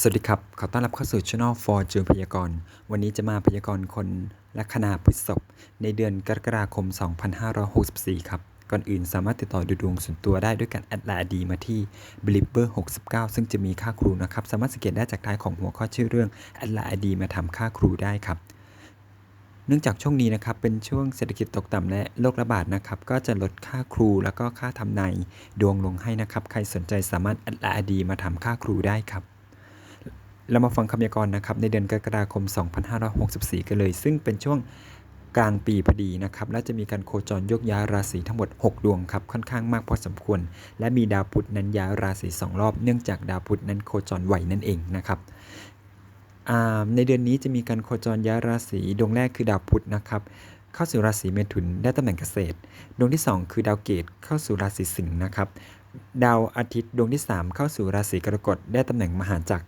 สวัสดีครับ ขอต้อนรับเข้าสู่ช่อง For จูนพยากรณ์ วันนี้จะมาพยากรณ์คนละคณะพฤษภในเดือนกรกฎาคม 2564 ครับ ก่อนอื่นสามารถติดต่อดูดวงส่วนตัวได้ด้วยการแอดไลน์ ID มาที่ b l i b b e r 69 ซึ่งจะมีค่าครูนะครับ สามารถสังเกตได้จากท้ายของหัวข้อชื่อเรื่องแอดไลน์ ID มาทำค่าครูได้ครับ เนื่องจากช่วงนี้นะครับเป็นช่วงเศรษฐกิจตกต่ำและโรคระบาดนะครับ ก็จะลดค่าครูแล้วก็ค่าทำนายดวงลงให้นะครับ ใครสนใจสามารถแอดไลน์ ID มาทำค่าครูได้ครับ เรามาฟังคำยากรณ์นะครับในเดือนกรกฎาคม 2564 กันเลย ซึ่งเป็นช่วงกลางปีพอดีนะครับ และจะมีการโคจรยกย้ายราศีทั้งหมด 6 ดวงครับ ค่อนข้างมากพอสมควร และมีดาวพุธนั้นย้ายราศี2รอบ เนื่องจากดาวพุธนั้นโคจรไหวนั่นเองนะครับในเดือนนี้จะมีการโคจรย้ายราศีดวงแรกคือดาวพุธนะครับเข้าสู่ราศีเมถุนได้ตำแหน่งเกษตร ดวงที่ 2 คือดาวเกตเข้าสู่ราศีสิงห์นะครับ ดาวอาทิตย์ดวงที่ 3 เข้าสู่ราศีกรกฎได้ตำแหน่งมหาจักร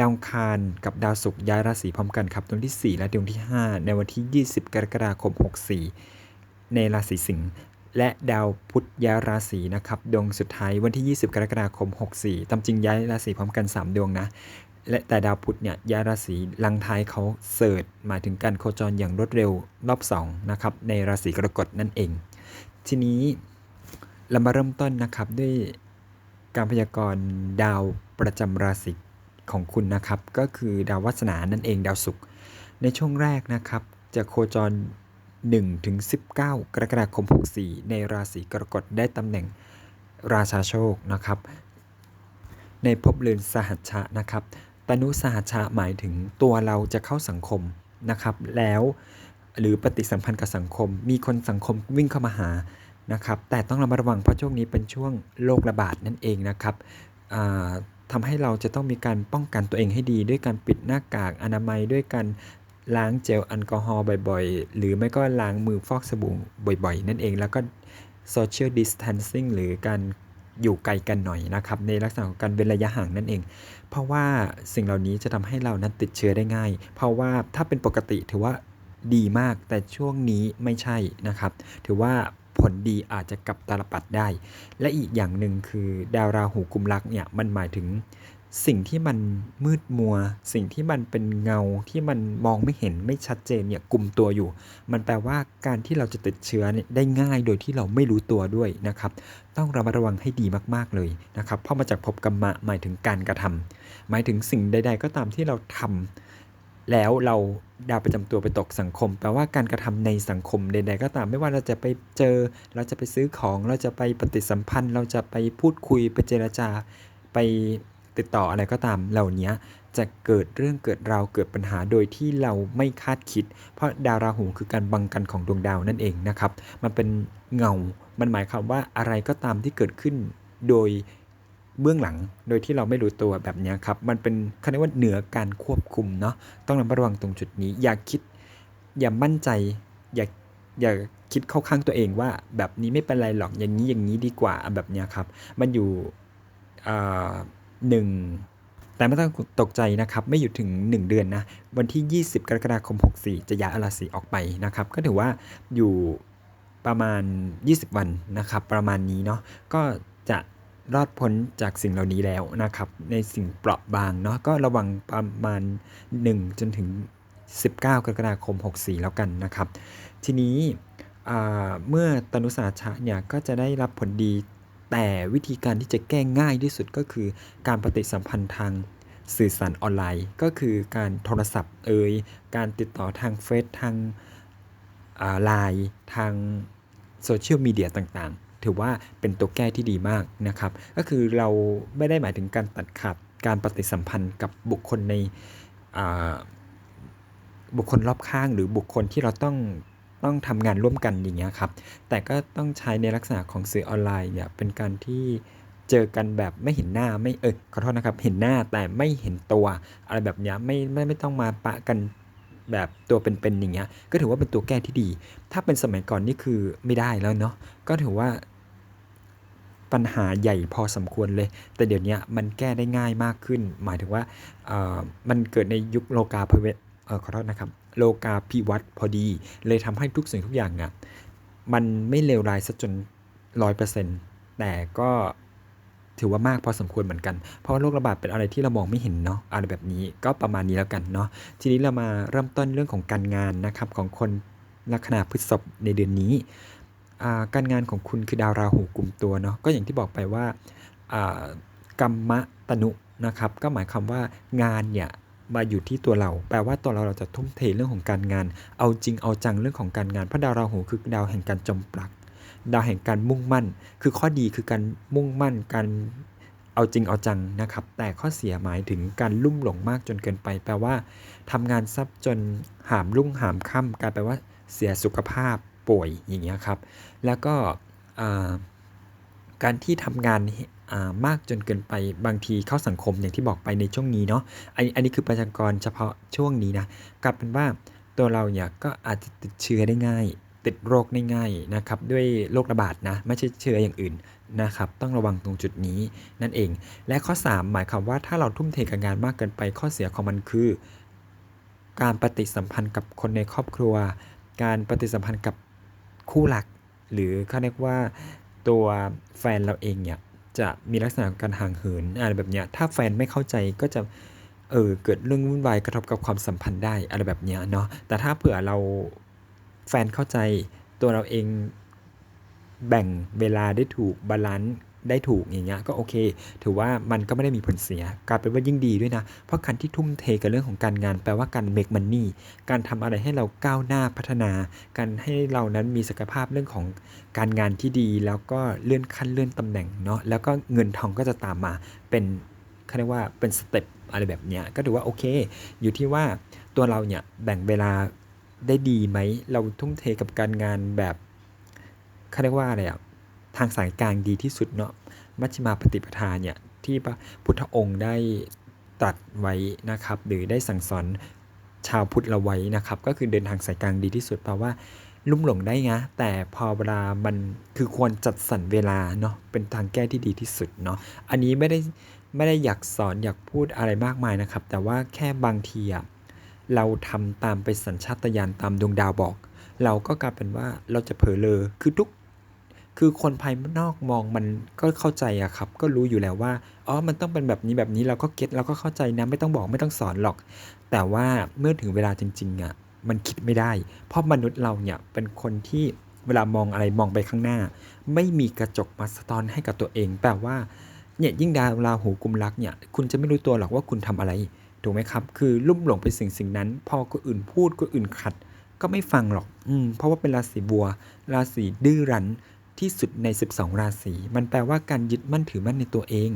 ดาวคารกับดาวศุกร์ย้ายราศีพร้อมกันครับดวงที่ 4 และดวงที่ 5 ในวันที่ 20 กรกฎาคม 64 ในราศีสิงห์และดาวพุธย้ายราศีนะครับดวงสุดท้ายวันที่ 20 กรกฎาคม 64 ตามจริงย้ายราศีพร้อมกัน 3 ดวงนะและแต่ดาวพุธเนี่ยย้ายราศีลังท้ายเขาเสิร์ชหมายถึงการโคจรอย่างรวดเร็วรอบ2นะครับในราศีกรกฎนั่นเอง ทีนี้เรามาเริ่มต้นนะครับด้วยการพยากรณ์ดาวประจำราศี ของคุณนะครับ ก็คือดาววัฒนานั่นเองดาวศุกร์ในช่วงแรกนะครับ จะโคจร1ถึง19 กรกฎาคม 64 ในราศีกรกฎได้ตำแหน่งราชาโชคนะครับ ในภพเรือนสหัชชะนะครับตนุสหัชชะหมายถึงตัวเราจะเข้าสังคมนะครับ แล้วหรือปฏิสัมพันธ์กับสังคม มีคนสังคมวิ่งเข้ามาหานะครับ แต่ต้องระมัดระวังเพราะช่วงนี้เป็นช่วงโรคระบาดนั่นเองนะครับ อ่าทำให้เราจะต้องมีการป้องกันตัวเองให้ดี ด้วยการปิดหน้ากากอนามัยด้วยการล้างเจลแอลกอฮอล์บ่อยๆ หรือไม่ก็ล้างมือฟอกสบู่บ่อยๆ นั่นเอง แล้วก็ social distancing หรือการอยู่ไกลกันหน่อยนะครับ ในลักษณะของการเว้นระยะห่างนั่นเอง เพราะว่าสิ่งเหล่านี้จะทำให้เรานั้นติดเชื้อได้ง่าย เพราะว่าถ้าเป็นปกติถือว่าดีมากแต่ช่วงนี้ไม่ใช่นะครับ ถือว่า ผลดีอาจจะกลับตาลปัดได้ และอีกอย่างหนึ่งคือดาวราหูกุมรักเนี่ยมันหมายถึงสิ่งที่มันมืดมัว สิ่งที่มันเป็นเงาที่มันมองไม่เห็นไม่ชัดเจนเนี่ยกลุ่มตัวอยู่ มันแปลว่าการที่เราจะติดเชื้อเนี่ยได้ง่ายโดยที่เราไม่รู้ตัวด้วยนะครับ ต้องระมัดระวังให้ดีมากๆเลยนะครับเพราะมาจากภพกรรมะหมายถึงการกระทำหมายถึงสิ่งใด ๆ ก็ตามที่เราทำ แล้วเราดาวประจำตัวไปตกสังคม แปลว่าการกระทำในสังคมใดๆก็ตามไม่ว่าเราจะไปเจอ เราจะไปซื้อของ เราจะไปปฏิสัมพันธ์ เราจะไปพูดคุยไปเจรจา ไปติดต่ออะไรก็ตามเหล่านี้จะเกิดเรื่องเกิดราวเกิดปัญหาโดยที่เราไม่คาดคิด เพราะดาวราหูคือการบังกันของดวงดาวนั่นเองนะครับ มันเป็นเงา มันหมายความว่าอะไรก็ตามที่เกิดขึ้นโดย เบื้องหลังโดยที่เราไม่รู้ตัวแบบนี้ครับ มันเป็นเขาเรียกว่าเหนือการควบคุมเนาะต้องระมัดระวังตรงจุดนี้ อย่าคิด อย่ามั่นใจ อย่าอย่าคิดเข้าข้างตัวเองว่าแบบนี้ไม่เป็นไรหรอกอย่างนี้อย่างนี้ดีกว่าแบบนี้ครับ มันอยู่หนึ่งแต่ไม่ต้องตกใจนะครับ ไม่อยู่ถึง 1 เดือนนะ วันที่ 20 กรกฎาคม 64 จะย้ายอราศีออกไปนะครับ ก็ถือว่าอยู่ประมาณ 20 วันนะครับ ประมาณนี้เนาะก็จะ รอดพ้นจากสิ่งเหล่านี้แล้วนะครับ ในสิ่งเปราะบางเนาะก็ระวังประมาณ 1 จนถึง 19 กรกฎาคม 64 แล้วกันนะครับ ทีนี้เมื่อตนุสาชะเนี่ยก็จะได้รับผลดีแต่วิธีการที่จะแก้ง่ายที่สุดก็คือการปฏิสัมพันธ์ทางสื่อสารออนไลน์ ก็คือการโทรศัพท์เอ่ยการติดต่อทางเฟซทางไลน์ทางโซเชียลมีเดียต่างๆ ถือว่าเป็นตัวแก้ที่ดีมากนะครับ ก็คือเราไม่ได้หมายถึงการตัดขาดการปฏิสัมพันธ์กับบุคคลในบุคคลรอบข้างหรือบุคคลที่เราต้องต้องทำงานร่วมกันอย่างเงี้ยครับ แต่ก็ต้องใช้ในลักษณะของสื่อออนไลน์เนี่ยเป็นการที่เจอกันแบบไม่เห็นหน้าไม่เออขอโทษนะครับเห็นหน้าแต่ไม่เห็นตัว อะไรแบบเนี้ยไม่ไม่ไม่ต้องมาปะกันแบบตัวเป็นๆอย่างเงี้ยก็ถือว่าเป็นตัวแก้ที่ดี ถ้าเป็นสมัยก่อนนี่คือไม่ได้แล้วเนาะก็ถือว่า ปัญหาใหญ่พอสมควรเลย แต่เดี๋ยวนี้มันแก้ได้ง่ายมากขึ้น หมายถึงว่ามันเกิดในยุคโลกาภเวเออขอโทษนะครับ โลกาภิวัตพอดี เลยทำให้ทุกสิ่งทุกอย่างอะมันไม่เลวร้ายซะจนร้อยเปอร์เซ็นต์แต่ก็ถือว่ามากพอสมควรเหมือนกัน เพราะว่าโรคระบาดเป็นอะไรที่เรามองไม่เห็นเนาะ อะไรแบบนี้ก็ประมาณนี้แล้วกันเนาะ ทีนี้เรามาเริ่มต้นเรื่องของการงานนะครับของคนลัคนาพฤษภในเดือนนี้ การงานของคุณคือดาวราหูกลุ่มตัวเนาะก็อย่างที่บอกไปว่ากรรมะตนุนะครับ ก็หมายความว่างานเนี่ยมาอยู่ที่ตัวเรา แปลว่าตัวเราเราจะทุ่มเทเรื่องของการงาน เอาจริงเอาจังเรื่องของการงานเพราะดาวราหูคือดาวแห่งการจมปลัก ดาวแห่งการมุ่งมั่น คือข้อดีคือการมุ่งมั่น การเอาจริงเอาจังนะครับ แต่ข้อเสียหมายถึงการลุ่มหลงมากจนเกินไป แปลว่าทำงานซับจนหามรุ่งหามค่ำกลายแปลว่าเสียสุขภาพ ป่วยอย่างเงี้ยครับ แล้วก็การที่ทำงานมากจนเกินไปบางทีเข้าสังคมอย่างที่บอกไปในช่วงนี้เนาะอันนี้อันนี้คือประชากรเฉพาะช่วงนี้นะกลายเป็นว่าตัวเราเนี่ยก็อาจจะติดเชื้อได้ง่าย ติดโรคได้ง่ายนะครับ ด้วยโรคระบาดนะ ไม่ใช่เชื้ออย่างอื่นนะครับ ต้องระวังตรงจุดนี้นั่นเอง และข้อ 3 หมายความว่าถ้าเราทุ่มเทกับงานมากเกินไปข้อเสียของมันคือ การปฏิสัมพันธ์กับคนในครอบครัว การปฏิสัมพันธ์กับ คู่รัก หรือเขาเรียกว่าตัวแฟนเราเองเนี่ยจะมีลักษณะการห่างเหินอะไรแบบเนี้ยถ้าแฟนไม่เข้าใจก็จะเออเกิดเรื่องวุ่นวายกระทบกับความสัมพันธ์ได้อะไรแบบเนี้ยเนาะแต่ถ้าเผื่อเราแฟนเข้าใจตัวเราเองแบ่งเวลาได้ถูกบาลานซ์ ได้ถูกอย่างเงี้ยก็โอเค ถือว่ามันก็ไม่ได้มีผลเสียกลายเป็นว่ายิ่งดีด้วยนะ เพราะการที่ทุ่มเทกับเรื่องของการงาน แปลว่าการ make money การทำอะไรให้เราก้าวหน้าพัฒนา การให้เรานั้นมีศักยภาพเรื่องของการงานที่ดี แล้วก็เลื่อนขั้นเลื่อนตำแหน่งเนาะแล้วก็เงินทองก็จะตามมาเป็นเขาเรียกว่าเป็นสเต็ปอะไรแบบเนี้ยก็ถือว่าโอเค อยู่ที่ว่าตัวเราเนี่ยแบ่งเวลาได้ดีไหม เราทุ่มเทกับการงานแบบเขาเรียกว่าอะไรอะ ทางสายกลางดีที่สุดเนาะมัชฌิมาปฏิปทาเนี่ยที่พระพุทธองค์ได้ตรัสไว้นะครับ หรือได้สั่งสอนชาวพุทธเราไว้นะครับ ก็คือเดินทางสายกลางดีที่สุดแปลว่าลุ่มหลงได้นะแต่พอเวลามันคือควรจัดสรรเวลาเนาะเป็นทางแก้ที่ดีที่สุดเนาะอันนี้ไม่ได้ไม่ได้อยากสอนอยากพูดอะไรมากมายนะครับ แต่ว่าแค่บางทีอะเราทำตามไปสัญชาตญาณตามดวงดาวบอก เราก็กลายเป็นว่าเราจะเผลอเลอคือทุก คือคนภายนอกมองมันก็เข้าใจอะครับ ก็รู้อยู่แล้วว่าอ๋อมันต้องเป็นแบบนี้แบบนี้เราก็เก็ตเราก็เข้าใจนะไม่ต้องบอกไม่ต้องสอนหรอก แต่ว่าเมื่อถึงเวลาจริงๆอะมันคิดไม่ได้ เพราะมนุษย์เราเนี่ยเป็นคนที่เวลามองอะไรมองไปข้างหน้า ไม่มีกระจกมาสะท้อนให้กับตัวเองแปลว่าเนี่ยยิ่งดาวราหูกุมรักเนี่ยคุณจะไม่รู้ตัวหรอกว่าคุณทำอะไรถูกไหมครับ คือลุ่มหลงไปสิ่งสิ่งนั้น พอคนอื่นพูดคนอื่นขัด ก็ไม่ฟังหรอก อืมเพราะว่าเป็นราศีบัว ราศีดื้อรั้น ที่สุดใน 12 ราศี มันแปลว่าการยึดมั่นถือมั่นในตัวเอง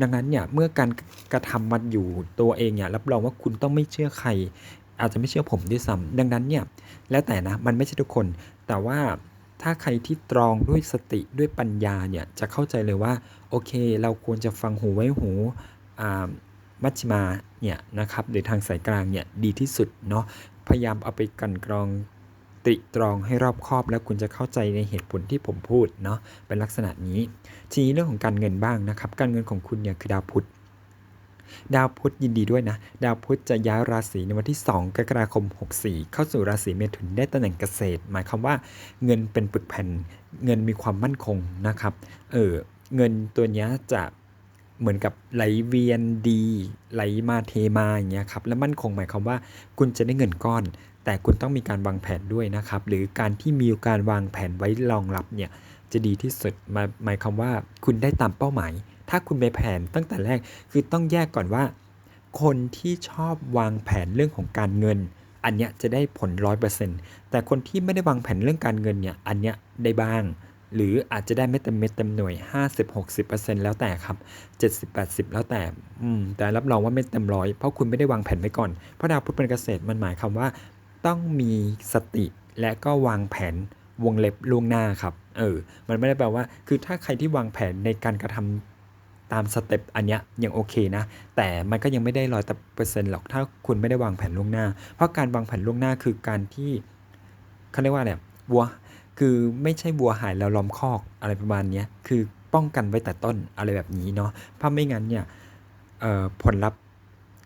ดังนั้นเนี่ยเมื่อการกระทำมันอยู่ตัวเองเนี่ยรับรองว่าคุณต้องไม่เชื่อใคร อาจจะไม่เชื่อผมด้วยซ้ำดังนั้นเนี่ยแล้วแต่นะมันไม่ใช่ทุกคน แต่ว่าถ้าใครที่ตรองด้วยสติด้วยปัญญาเนี่ยจะเข้าใจเลยว่าโอเค เราควรจะฟังหูไว้หูมัชฌิมาเนี่ยนะครับหรือทางสายกลางเนี่ยดีที่สุดเนาะพยายามเอาไปกันกรอง ตริตรองให้รอบคอบแล้วคุณจะเข้าใจในเหตุผลที่ผมพูดเนาะเป็นลักษณะนี้ ทีนี้เรื่องของการเงินบ้างนะครับ การเงินของคุณเนี่ยคือดาวพุธดาวพุธยินดีด้วยนะ ดาวพุธจะย้ายราศีในวันที่ 2 กรกฎาคม 64 เข้าสู่ราศีเมถุนได้ตำแหน่งเกษตร หมายความว่าเงินเป็นปึกแผ่น เงินมีความมั่นคงนะครับ เออเงินตัวเนี้ยจะเหมือนกับไหลเวียนดี ไหลมาเทมาอย่างเงี้ยครับ และมั่นคงหมายความว่าคุณจะได้เงินก้อน แต่คุณต้องมีการวางแผนด้วยนะครับ หรือการที่มีการวางแผนไว้รองรับเนี่ยจะดีที่สุดมาหมายความว่าคุณได้ตามเป้าหมาย ถ้าคุณไปแผนตั้งแต่แรกคือต้องแยกก่อนว่า คนที่ชอบวางแผนเรื่องของการเงิน อันเนี้ยจะได้ผลร้อยเปอร์เซ็นต์แต่คนที่ไม่ได้วางแผนเรื่องการเงินเนี่ยอันเนี้ยได้บ้าง หรืออาจจะได้ไม่เต็มเม็ดเต็มหน่วย 50-60%แล้วแต่ครับ 70-80 แล้วแต่อืมแต่รับรองว่าไม่เต็มร้อยเพราะคุณไม่ได้วางแผนไว้ก่อนเพราะดาวพุธเป็นเกษตรมันหมายความว่า ต้องมีสติและก็วางแผนวงเล็บล่วงหน้าครับเออมันไม่ได้แปลว่า คือถ้าใครที่วางแผนในการกระทำตามสเต็ปอันเนี้ยยังโอเคนะ แต่มันก็ยังไม่ได้ร้อยเปอร์เซ็นต์หรอกถ้าคุณไม่ได้วางแผนล่วงหน้า เพราะการวางแผนล่วงหน้าคือการที่เขาเรียกว่าอะไรวัวคือไม่ใช่วัวหายแล้วล้อมคอกอะไรประมาณเนี้ยคือป้องกันไว้แต่ต้นอะไรแบบนี้เนาะเพราะไม่งั้นเนี่ยผลลัพธ์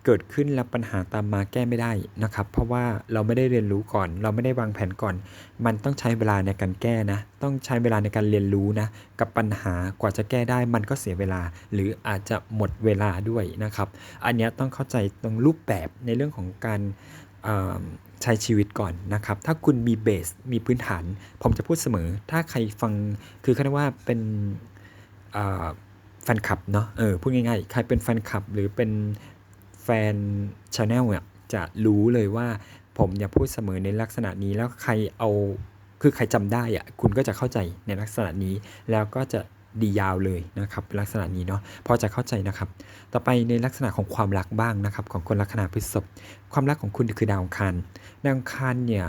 เกิดขึ้นแล้วปัญหาตามมาแก้ไม่ได้นะครับ เพราะว่าเราไม่ได้เรียนรู้ก่อน เราไม่ได้วางแผนก่อน มันต้องใช้เวลาในการแก้นะ ต้องใช้เวลาในการเรียนรู้นะ กับปัญหากว่าจะแก้ได้มันก็เสียเวลา หรืออาจจะหมดเวลาด้วยนะครับ อันนี้ต้องเข้าใจตรงรูปแบบในเรื่องของการใช้ชีวิตก่อนนะครับ ถ้าคุณมีเบส มีพื้นฐาน ผมจะพูดเสมอ ถ้าใครฟัง คือเขาเรียกว่าเป็นแฟนคลับเนาะ เออ พูดง่ายๆ ใครเป็นแฟนคลับหรือเป็น แฟนชาแนลเนี่ยจะรู้เลยว่าผมอย่าพูดเสมอในลักษณะนี้แล้วใครเอาคือใครจำได้อะคุณก็จะเข้าใจในลักษณะนี้ แล้วก็จะดียาวเลยนะครับ ลักษณะนี้เนาะพอจะเข้าใจนะครับ ต่อไปในลักษณะของความรักบ้างนะครับ ของคนลัคนาพฤษภความรักของคุณคือดาวอังคารดาวอังคารเนี่ย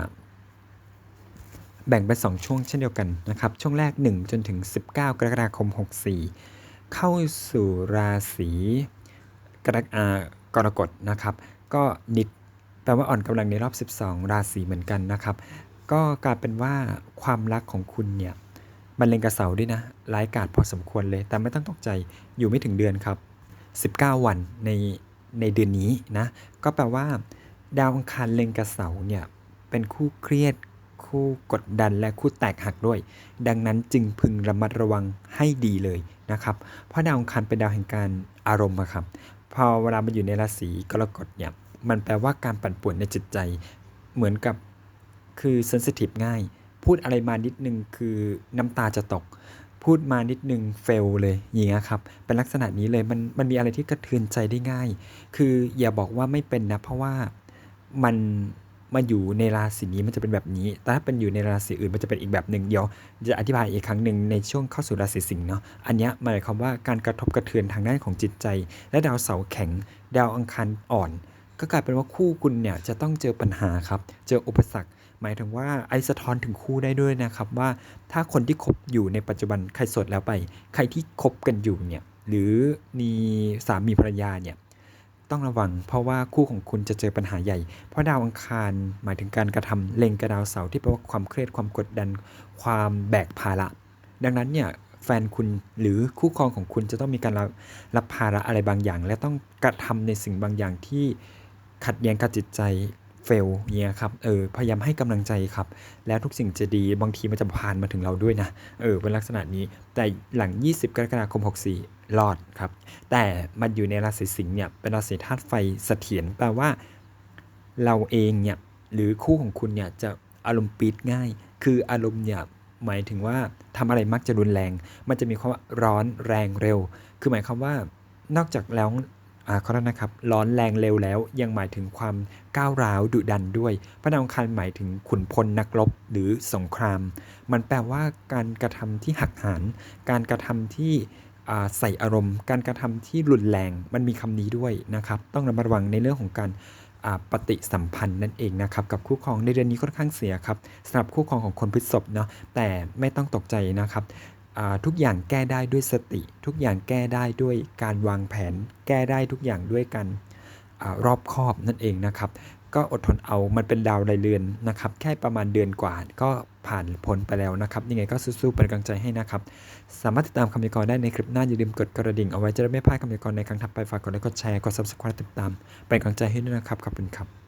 แบ่งเป็น2ช่วงเช่นเดียวกันนะครับ ช่วงแรก 1 จนถึง 19 กรกฎาคม 64 เข้าสู่ราศีกรกอ่า กรกฎนะครับ ก็นิดแปลว่าอ่อนกำลังในรอบ 12 ราศีเหมือนกันนะครับ ก็กลายเป็นว่าความรักของคุณเนี่ยมันเล็งกับเสาด้วยนะร้ายกาจพอสมควรเลย แต่ไม่ต้องตกใจอยู่ไม่ถึงเดือนครับ 19 วันในในเดือนนี้นะ ก็แปลว่า ดาวอังคารเล็งกับเสาเนี่ยเป็นคู่เครียดคู่กดดันและคู่แตกหักด้วย ดังนั้นจึงพึงระมัดระวังให้ดีเลยนะครับ เพราะดาวอังคารเป็นดาวแห่งการอารมณ์ครับ พอเวลามันอยู่ในราศีกรกฎเนี่ยมันแปลว่าการปั่นป่วนในจิตใจ เหมือนกับคือเซนซิทีฟง่าย พูดอะไรมานิดนึงคือน้ำตาจะตก พูดมานิดนึงเฟลเลยอย่างเงี้ยครับเป็นลักษณะนี้เลยมันมันมีอะไรที่กระเทือนใจได้ง่าย คืออย่าบอกว่าไม่เป็นนะเพราะว่ามัน มาอยู่ในราศีนี้มันจะเป็นแบบนี้ แต่ถ้าเป็นอยู่ในราศีอื่นมันจะเป็นอีกแบบหนึ่งเดี๋ยว จะอธิบายอีกครั้งหนึ่งในช่วงเข้าสู่ราศีสิงห์เนาะ อันนี้หมายความว่าการกระทบกระเทือนทางด้านของจิตใจ และดาวเสาร์แข็ง ดาวอังคารอ่อน ก็กลายเป็นว่าคู่คุณเนี่ยจะต้องเจอปัญหาครับ เจออุปสรรค หมายถึงว่าไอสะท้อนถึงคู่ได้ด้วยนะครับว่า ถ้าคนที่คบอยู่ในปัจจุบันใครโสดแล้วไป ใครที่คบกันอยู่เนี่ย หรือมีสามีภรรยาเนี่ย ต้องระวัง เพราะว่าคู่ของคุณจะเจอปัญหาใหญ่ เพราะดาวอังคารหมายถึงการกระทำเล็งกระดาวเสาร์ที่แปลว่าความเครียดความกดดัน ความแบกภาระดังนั้นเนี่ยแฟนคุณหรือคู่ครองของคุณจะต้องมีการรับรับภาระอะไรบางอย่าง และต้องกระทำในสิ่งบางอย่างที่ขัดแย้งกับจิตใจ เฟลเนี่ยครับเออพยายามให้กำลังใจครับ แล้วทุกสิ่งจะดีบางทีมันจะผ่านมาถึงเราด้วยนะเออเป็นลักษณะนี้แต่หลัง 20 กรกฎาคม 64รอดครับ แต่มันอยู่ในราศีสิงห์เนี่ยเป็นราศีธาตุไฟเสถียรแปลว่าเราเองเนี่ยหรือคู่ของคุณเนี่ยจะอารมณ์ปีดง่าย คืออารมณ์เนี่ยหมายถึงว่าทำอะไรมักจะรุนแรง มันจะมีความร้อนแรงเร็ว คือหมายความว่านอกจากแล้ว เขาเรียกนะครับ ร้อนแรงเร็วแล้ว ยังหมายถึงความก้าวร้าวดุดันด้วย พระดางคารหมายถึงขุนพลนักรบหรือสงคราม มันแปลว่าการกระทำที่หักหานการกระทำที่ใส่อารมณ์ การกระทำที่รุนแรง มันมีคำนี้ด้วยนะครับ ต้องระมัดระวังในเรื่องของการปฏิสัมพันธ์นั่นเองนะครับกับคู่ครองในเดือนนี้ค่อนข้างเสียครับสำหรับคู่ครองของคนพฤษภเนาะแต่ไม่ต้องตกใจนะครับ ทุกอย่างแก้ได้ด้วยสติ ทุกอย่างแก้ได้ด้วยการวางแผน แก้ได้ทุกอย่างด้วยการอรอบคอบนั่นเองนะครับ ก็อดทนเอามันเป็นดาวรายเรือนนะครับ แค่ประมาณเดือนกว่า ก็ผ่านพ้นไปแล้วนะครับ ยังไงก็สู้ๆเป็นกำลังใจให้นะครับ สามารถติดตามคำยกรณ์ได้ในคลิปหน้าอย่าลืมกดกระดิ่งเอาไว้จะได้ไม่พลาดคำยกรณ์ในครั้งถัดไปฝากกดไลค์กดแชร์กด subscribe ติดตามเป็นกำลังใจให้ด้วยนะครับขอบคุณครับ